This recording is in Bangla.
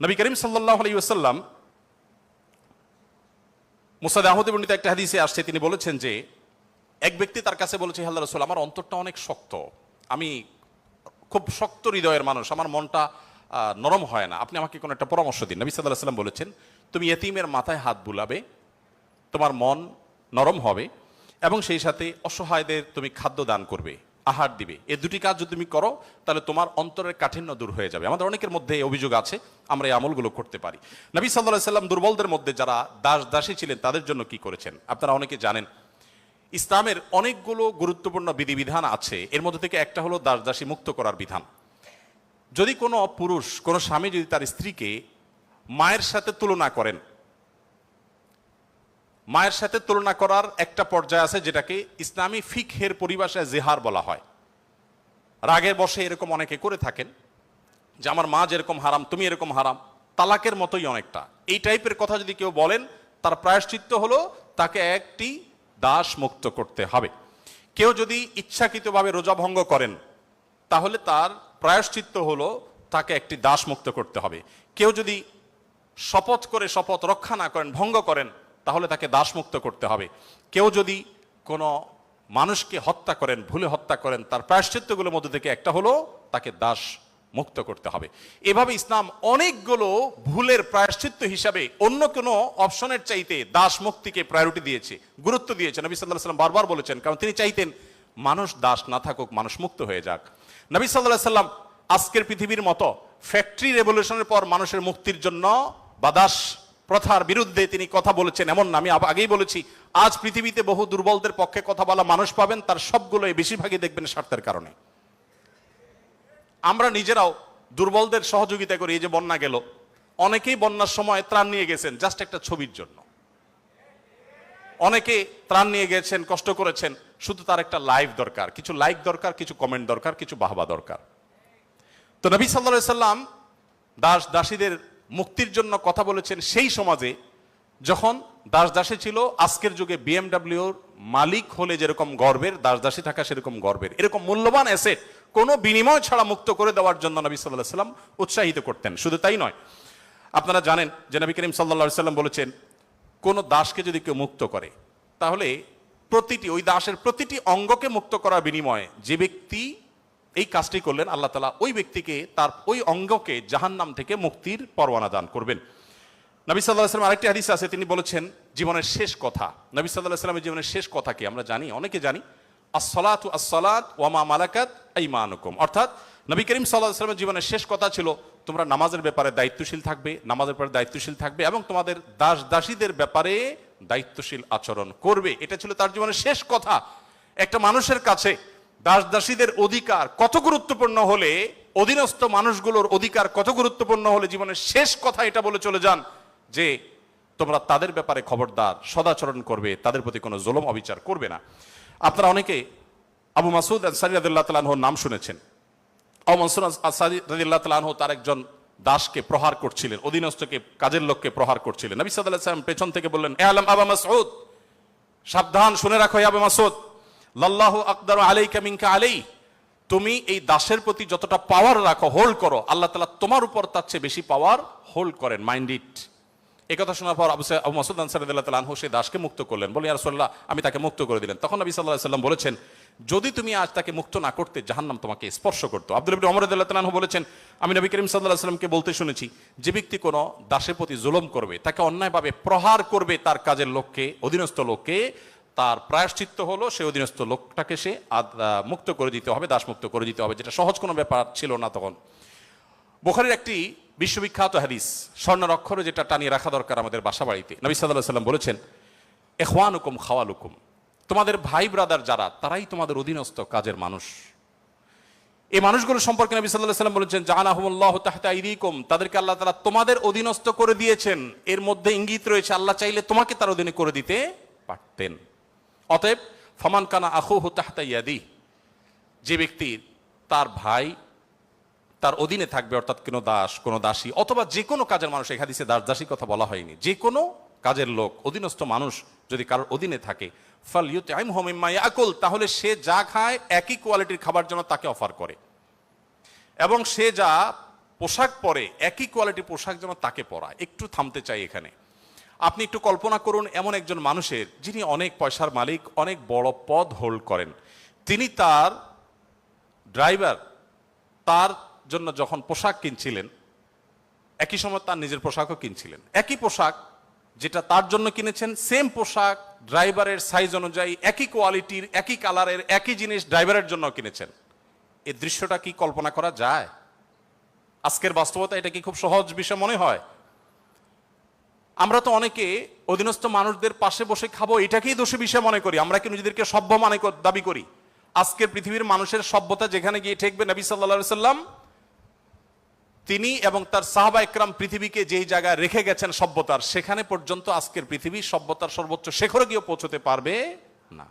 নবী করিম সাল্লাহ আলী ওসাল্লাম মুসাদ আহমদ বর্ণিত একটা হাদিসে আসছে, তিনি বলেছেন যে, এক ব্যক্তি তার কাছে বলেছে আল্লাহ রসুল, আমার অন্তরটা অনেক শক্ত। আমি খুব শক্ত হৃদয়ের মানুষ, আমার মনটা নরম হয় না। আপনি আমাকে কোনো একটা পরামর্শ দিন। নবী সাল্লাহ সাল্লাম বলেছেন, তুমি এতিমের মাথায় হাত বুলাবে, তোমার মন নরম হবে এবং সেই সাথে অসহায়দের তুমি খাদ্য দান করবে। আহার দিবে। এই দুটি কাজ যদি তুমি করো, তাহলে তোমার অন্তরের কাঠিন্য দূর হয়ে যাবে। আমাদের অনেকের মধ্যে এই অভিযোগ আছে, আমরা এই আমলগুলো করতে পারি। নবী সাল্লাহ সাল্লাম দুর্বলদের মধ্যে যারা দাস দাসী ছিলেন, তাদের জন্য কি করেছেন? আপনারা অনেকে জানেন, ইসলামের অনেকগুলো গুরুত্বপূর্ণ বিধিবিধান আছে। এর মধ্যে থেকে একটা হলো দাস দাসী মুক্ত করার বিধান। যদি কোনো পুরুষ, কোনো স্বামী যদি তার স্ত্রীকে মায়ের সাথে তুলনা করেন মায়ের সাথে তুলনা করার একটা পর্যায়ে আছে যেটাকে ইসলামী ফিকহের পরিভাষায় জেহার বলা হয়। রাগের বসে এরকম অনেকে করে থাকেন যে, আমার মা যেরকম হারাম, তুমি এরকম হারাম। তালাকের মতোই অনেকটা। এই টাইপের কথা যদি কেউ বলেন, তার প্রায়শ্চিত্ত হলো তাকে একটি দাস মুক্ত করতে হবে। কেউ যদি ইচ্ছাকৃতভাবে রোজা ভঙ্গ করেন, তাহলে তার প্রায়শ্চিত্ত হলো তাকে একটি দাস মুক্ত করতে হবে। কেউ যদি শপথ করে শপথ রক্ষা না করেন, ভঙ্গ করেন তাহলে তাকে দাসমুক্ত করতে হবে। কেউ যদি কোনো মানুষকে হত্যা করেন, ভুলে হত্যা করেন, তার প্রায়শ্চিত্তগুলোর মধ্যে থেকে একটা হলো তাকে দাস মুক্ত করতে হবে। এভাবে ইসলাম অনেকগুলো ভুলের প্রায়শ্চিত্ত হিসাবে অন্য কোনো অপশনের চাইতে দাস মুক্তিকে প্রায়োরিটি দিয়েছে, গুরুত্ব দিয়েছে। নবী সাল্লাহ সাল্লাম বারবার বলেছেন, কারণ তিনি চাইতেন মানুষ দাস না থাকুক, মানুষ মুক্ত হয়ে যাক। নবী সাল্লাহ সাল্লাম আজকের পৃথিবীর মতো ফ্যাক্টরি রেভলিউশনের পর মানুষের মুক্তির জন্য বাদাস প্রথার বিরুদ্ধে তিনি কথা বলেছেন, এমন না। আমি আগেই বলেছি, আজ পৃথিবীতে বহু দুর্বলদের পক্ষে কথা বলা মানুষ পাবেন, তার সবগুলোই বেশিরভাগই দেখবেন স্বার্থের কারণে। আমরা নিজেরাও দুর্বলদের সহযোগিতা করি, এই যে বন্যা গেল, অনেকেই বন্যার সময় ত্রাণ নিয়ে গেছেন জাস্ট একটা ছবির জন্য। অনেকে ত্রাণ নিয়ে গেছেন, কষ্ট করেছেন, শুধু তার একটা লাইভ দরকার, কিছু লাইক দরকার, কিছু কমেন্ট দরকার, কিছু বাহবা দরকার। তো নবী সাল্লা সাল্লাম দাস দাসীদের মুক্তির জন্য কথা বলেছেন সেই সমাজে যখন দাস দাসী ছিল, আজকের যুগে বিএমডাব্লিউর মালিক হলে যেরকম গর্বের দাস দাসী থাকা সেরকম গর্বের। এরকম মূল্যবান অ্যাসেট কোনো বিনিময় ছাড়া মুক্ত করে দেওয়ার জন্য নবী সাল্লাহ সাল্লাম উৎসাহিত করতেন। শুধু তাই নয়, আপনারা জানেন যে নবী করিম সাল্লা সাল্লাম বলেছেন, কোন দাসকে যদি কেউ মুক্ত করে, তাহলে প্রতিটি, ওই দাসের প্রতিটি অঙ্গকে মুক্ত করার বিনিময়ে যে ব্যক্তি এই কাজটি করলেন আল্লাহ তালা ওই ব্যক্তিকে তার ওই অঙ্গকে জাহান্নাম থেকে মুক্তির পরোয়ানা দান করবেন। নবী সাল্লাহ আসলাম আরেকটি হাদিস আছে, তিনি বলেছেন, জীবনের শেষ কথা। নবী সাল্লাহ আসলামের জীবনের শেষ কথা কি? আমরা জানি, অনেকে জানি। আসসালাতু আসসালাত ওয়ামা মালাকাত আইমানুকুম। অর্থাৎ নবী করিম সাল্লাহ আসলামের জীবনের শেষ কথা ছিল, তোমরা নামাজের ব্যাপারে দায়িত্বশীল থাকবে, নামাজের ব্যাপারে দায়িত্বশীল থাকবে এবং তোমাদের দাস দাসীদের ব্যাপারে দায়িত্বশীল আচরণ করবে। এটা ছিল তার জীবনের শেষ কথা। একটা মানুষের কাছে দাস দাসীদের অধিকার কত গুরুত্বপূর্ণ হলে, অধীনস্থ মানুষগুলোর অধিকার কত গুরুত্বপূর্ণ হলে জীবনের শেষ কথা এটা বলে চলে যান যে, তোমরা তাদের ব্যাপারে খবরদার, সদাচরণ করবে, তাদের প্রতি কোনো জুলম, অবিচার করবে না। আপনারা অনেকে আবু মাসুদ আনসারি রাদিল্লাহ তালাহর নাম শুনেছেন। আবু মাসুদ আনসারি রাদিল্লাহ তার একজন দাসকে প্রহার করছিলেন, অধীনস্থকে, কাজের লোককে প্রহার করছিলেন। নবী আলাইহি পেছন থেকে বললেন, এ আলম আবা মাসউদ, সাবধান, শুনে রাখো আবু মাসুদ লাল্লাহু আকদার আলাইকা মিনকা আলাই তুমি এই দাসের প্রতি যতটা পাওয়ার রাখো হোল্ড করো, আল্লাহ তালা তোমার উপর তার চেয়ে বেশি পাওয়ার হোল্ড করেন মাইন্ড ইট এই কথা শোনার পর আবু আবু মাসুদ আনসার রাদিয়াল্লাহু আনহু সেই দাসকে মুক্ত করলেন। বলে ইয়া রাসূলুল্লাহ, আমি তাকে মুক্ত করে দিলেন। তখন নবী সাল্লাহ সাল্লাম বলেছেন, যদি তুমি আজ তাকে মুক্ত না করতে, জাহান্নাম তোমাকে স্পর্শ করতো। আব্দুল রাদিয়াল্লাহু তাআলা আনহু বলেছেন, আমি নবী করিম আলাইহি সাল্লামকে বলতে শুনেছি, যে ব্যক্তি কোনো দাসের প্রতি জুলম করবে, তাকে অন্যায়ভাবে প্রহার করবে, তার কাজের লোককে, অধীনস্থ লোককে তার প্রায়শ্চিত্ত হলো, সে অধীনস্থ লোকটাকে সে মুক্ত করে দিতে হবে, দাসমুক্ত করে দিতে হবে, যেটা সহজ কোনো ব্যাপার ছিল না তখন। বোখারির একটি বিশ্ববিখ্যাত হাদিস, স্বর্ণের অক্ষরে যেটা টানিয়ে রাখা দরকার আমাদের বাসা বাড়িতে নবী সাল্লাহ সাল্লাম বলেছেন এখওয়ানুকুম খাওয়ালুকুম। তোমাদের ভাই ব্রাদার যারা, তারাই তোমাদের অধীনস্থ কাজের মানুষ। এই মানুষগুলো সম্পর্কে নবী সাল্লাহ সাল্লাম বলেছেন জাহানাহুল্লাহ তাহতা ইরিকুম তাদেরকে আল্লাহ তালা তোমাদের অধীনস্থ করে দিয়েছেন। এর মধ্যে ইঙ্গিত রয়েছে, আল্লাহ চাইলে তোমাকে তার অধীনে করে দিতে পারতেন। অতএব, ফমান কানা আখু তাহতা ইয়াদি, যে ব্যক্তি তার ভাই তার অধীনে থাকবে, অর্থাৎ কোনো দাস, কোনো দাসী, অথবা যে কোনো কাজের মানুষ এখানে দিচ্ছে দাস দাসী কথা বলা হয়নি, যে কোনো কাজের লোক, অধীনস্থ মানুষ যদি কারোর অধীনে থাকে, ফল ইউ আইম হোমিম্মা ইয়াকুল, তাহলে সে যা খায় একই কোয়ালিটির খাবার জন্য তাকে অফার করে। এবং সে যা পোশাক পরে, একই কোয়ালিটির পোশাক যেন তাকে পরায়। একটু থামতে চাই এখানে। আপনি একটু কল্পনা করুন, এমন একজন মানুষের যিনি অনেক পয়সার মালিক, অনেক বড় পদ হোল্ড করেন। তিনি তার ড্রাইভার, তার জন্য যখন পোশাক কিনছিলেন, একই সময় তার নিজের পোশাকও কিনছিলেন। একই পোশাক যেটা তার জন্য কিনেছেন সেম পোশাক ড্রাইভারের সাইজ অনুযায়ী, একই কোয়ালিটির একই কালারের একই জিনিস ড্রাইভারের জন্য কিনেছেন। এই দৃশ্যটা কি কল্পনা করা যায়? আজকের বাস্তবতা এটা কি খুব সহজ বিষয় মনে হয়? আমরা তো অনেকে অধীনস্থ মানুষদের পাশে বসে খাব, এটাকেই দোষী বিষয় মনে করি। আমরা কি নিজেদেরকে সভ্য মানে দাবি করি? আজকের পৃথিবীর মানুষের সভ্যতা যেখানে গিয়ে ঠেকবে, নবী সাল্লা সাল্লাম তিনি এবং তার সাহাবা একরাম পৃথিবীকে যেই জায়গায় রেখে গেছেন সভ্যতার, সেখানে পর্যন্ত আজকের পৃথিবী সভ্যতার সর্বোচ্চ শেখরে গিয়ে পৌঁছতে পারবে না।